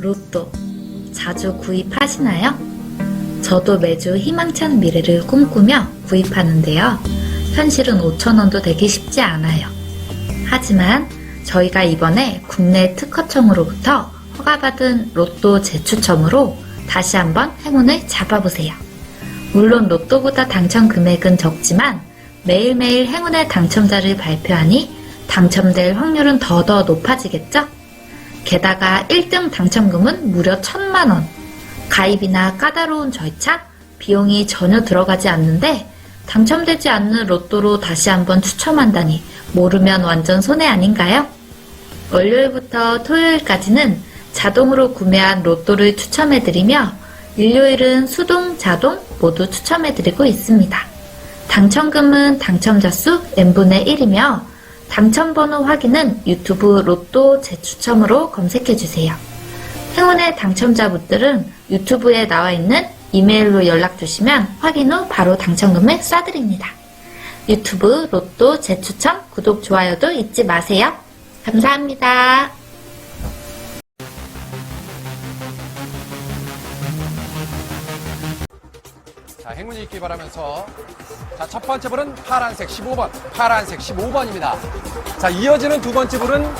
로또 자주 구입하시나요? 저도 매주 희망찬 미래를 꿈꾸며 구입하는데요. 현실은 5천원도 되기 쉽지 않아요. 하지만 저희가 이번에 국내 특허청으로부터 허가받은 로또 재추첨으로 다시 한번 행운을 잡아보세요. 물론 로또보다 당첨 금액은 적지만 매일매일 행운의 당첨자를 발표하니 당첨될 확률은 더더 높아지겠죠? 게다가 1등 당첨금은 무려 1천만원. 가입이나 까다로운 절차, 비용이 전혀 들어가지 않는데 당첨되지 않는 로또로 다시 한번 추첨한다니 모르면 완전 손해 아닌가요? 월요일부터 토요일까지는 자동으로 구매한 로또를 추첨해드리며 일요일은 수동, 자동 모두 추첨해드리고 있습니다. 당첨금은 당첨자 수 n분의 1이며 당첨번호 확인은 유튜브 로또 재추첨으로 검색해주세요. 행운의 당첨자분들은 유튜브에 나와 있는 이메일로 연락 주시면 확인 후 바로 당첨금을 쏴드립니다. 유튜브 로또 재추첨 구독, 좋아요도 잊지 마세요. 감사합니다. 자, 행운이 있길 바라면서 자, 첫 번째 볼은 파란색 15번, 파란색 15번입니다. 자, 이어지는 두 번째 볼은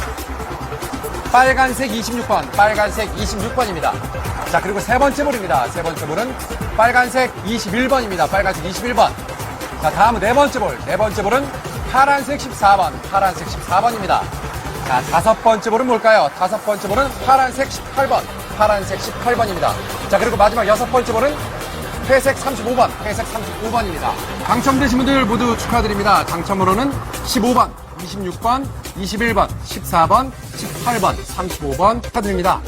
빨간색 26번, 빨간색 26번입니다. 자, 그리고 세 번째 볼입니다. 세 번째 볼은 빨간색 21번입니다. 빨간색 21번. 자, 다음은 네 번째 볼. 네 번째 볼은 파란색 14번, 파란색 14번입니다. 자, 다섯 번째 볼은 뭘까요? 다섯 번째 볼은 파란색 18번, 파란색 18번입니다. 자, 그리고 마지막 여섯 번째 볼은 회색 35번, 회색 35번입니다. 당첨되신 분들 모두 축하드립니다. 당첨번호는 15번, 26번, 21번, 14번, 18번, 35번 축하드립니다.